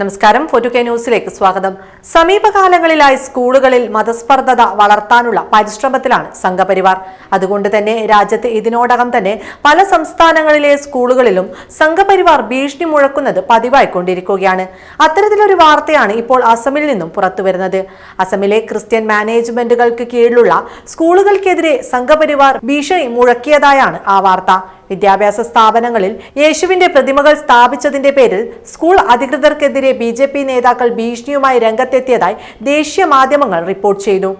നമസ്കാരം. ഫോർട്ടു കെ ന്യൂസിലേക്ക് സ്വാഗതം. സമീപകാലങ്ങളിലായി സ്കൂളുകളിൽ മതസ്പർദ്ധത വളർത്താനുള്ള പരിശ്രമത്തിലാണ് സംഘപരിവാർ. അതുകൊണ്ട് തന്നെ രാജ്യത്ത് ഇതിനോടകം തന്നെ പല സംസ്ഥാനങ്ങളിലെ സ്കൂളുകളിലും സംഘപരിവാർ ഭീഷണി മുഴക്കുന്നത് പതിവായിക്കൊണ്ടിരിക്കുകയാണ് അത്തരത്തിലൊരു വാർത്തയാണ് ഇപ്പോൾ അസമിൽ നിന്നും പുറത്തുവരുന്നത്. അസമിലെ ക്രിസ്ത്യൻ മാനേജ്മെന്റുകൾക്ക് കീഴിലുള്ള സ്കൂളുകൾക്കെതിരെ സംഘപരിവാർ ഭീഷണി മുഴക്കിയതായാണ് ആ വാർത്ത. വിദ്യാഭ്യാസ സ്ഥാപനങ്ങളിൽ യേശുവിന്റെ പ്രതിമകൾ സ്ഥാപിച്ചതിന്റെ പേരിൽ സ്കൂൾ അധികൃതർക്കെതിരെ ബി നേതാക്കൾ ഭീഷണിയുമായി രംഗത്തെത്തിയതായി ദേശീയ മാധ്യമങ്ങൾ റിപ്പോർട്ട് ചെയ്തു.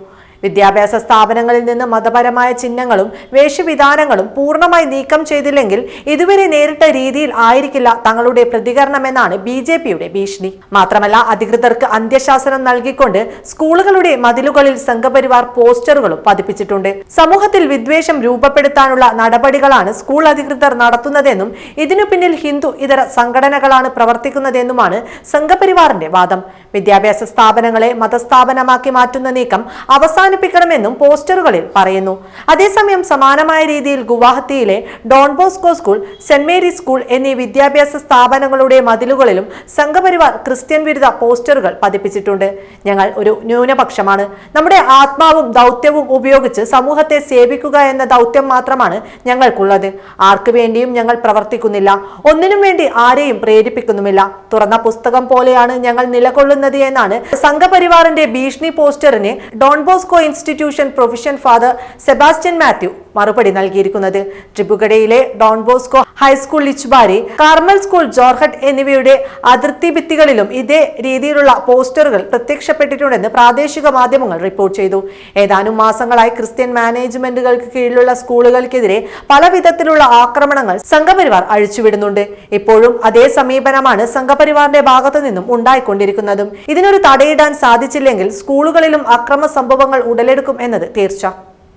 വിദ്യാഭ്യാസ സ്ഥാപനങ്ങളിൽ നിന്ന് മതപരമായ ചിഹ്നങ്ങളും വേഷവിധാനങ്ങളും പൂർണമായി നീക്കം ചെയ്തില്ലെങ്കിൽ ഇതുവരെ നേരിട്ട രീതിയിൽ ആയിരിക്കില്ല തങ്ങളുടെ പ്രതികരണമെന്നാണ് ബി ജെ പിയുടെ ഭീഷണി. മാത്രമല്ല അധികൃതർക്ക് അന്ത്യശാസനം നൽകിക്കൊണ്ട് സ്കൂളുകളുടെ മതിലുകളിൽ സംഘപരിവാർ പോസ്റ്ററുകളും പതിപ്പിച്ചിട്ടുണ്ട്. സമൂഹത്തിൽ വിദ്വേഷം രൂപപ്പെടുത്താനുള്ള നടപടികളാണ് സ്കൂൾ അധികൃതർ നടത്തുന്നതെന്നും ഇതിനു പിന്നിൽ ഹിന്ദു ഇതര സംഘടനകളാണ് പ്രവർത്തിക്കുന്നതെന്നുമാണ് സംഘപരിവാറിന്റെ വാദം. വിദ്യാഭ്യാസ സ്ഥാപനങ്ങളെ മതസ്ഥാപനമാക്കി മാറ്റുന്ന നീക്കം അവസാനിപ്പിക്കണമെന്നും പോസ്റ്ററുകളിൽ പറയുന്നു. അതേസമയം സമാനമായ രീതിയിൽ ഗുവാഹത്തിയിലെ Don Bosco school saint Mary's school എന്നീ വിദ്യാഭ്യാസ സ്ഥാപനങ്ങളുടെ മതിലുകളിലും സംഘപരിവാർ ക്രിസ്ത്യൻ വിരുദ്ധ പോസ്റ്ററുകൾ പതിപ്പിച്ചിട്ടുണ്ട്. ഞങ്ങൾ ഒരു ന്യൂനപക്ഷമാണ്. നമ്മുടെ ആത്മാവും ദൗത്യവും ഉപയോഗിച്ച് സമൂഹത്തെ സേവിക്കുക എന്ന ദൗത്യം മാത്രമാണ് ഞങ്ങൾക്കുള്ളത്. ആർക്കു വേണ്ടിയും ഞങ്ങൾ പ്രവർത്തിക്കുന്നില്ല. ഒന്നിനും വേണ്ടി ആരെയും പ്രേരിപ്പിക്കുന്നുമില്ല. തുറന്ന പുസ്തകം പോലെയാണ് ഞങ്ങൾ നിലകൊള്ളുന്നത് എന്നാണ് സംഘപരിവാറിന്റെ ഭീഷണി പോസ്റ്ററിനെ Don Bosco institution profession father Sebastian Mathew മറുപടി നൽകിയിരിക്കുന്നത്. ട്രിബുഗഡയിലെ Don Bosco high school Lichubari Carmel school Jorhat എന്നിവയുടെ അതിർത്തി ഭിത്തികളിലും ഇതേ രീതിയിലുള്ള പോസ്റ്ററുകൾ പ്രത്യക്ഷപ്പെട്ടിട്ടുണ്ടെന്ന് പ്രാദേശിക മാധ്യമങ്ങൾ റിപ്പോർട്ട് ചെയ്തു. ഏതാനും മാസങ്ങളായി ക്രിസ്ത്യൻ മാനേജ്മെന്റുകൾക്ക് കീഴിലുള്ള സ്കൂളുകൾക്കെതിരെ പലവിധത്തിലുള്ള ആക്രമണങ്ങൾ സംഘപരിവാർ അഴിച്ചുവിടുന്നുണ്ട്. ഇപ്പോഴും അതേ സമീപനമാണ് സംഘപരിവാറിന്റെ ഭാഗത്തു നിന്നും ഉണ്ടായിക്കൊണ്ടിരിക്കുന്നതും. ഇതിനൊരു തടയിടാൻ സാധിച്ചില്ലെങ്കിൽ സ്കൂളുകളിലും അക്രമ സംഭവങ്ങൾ ഉടലെടുക്കും എന്നത് തീർച്ച.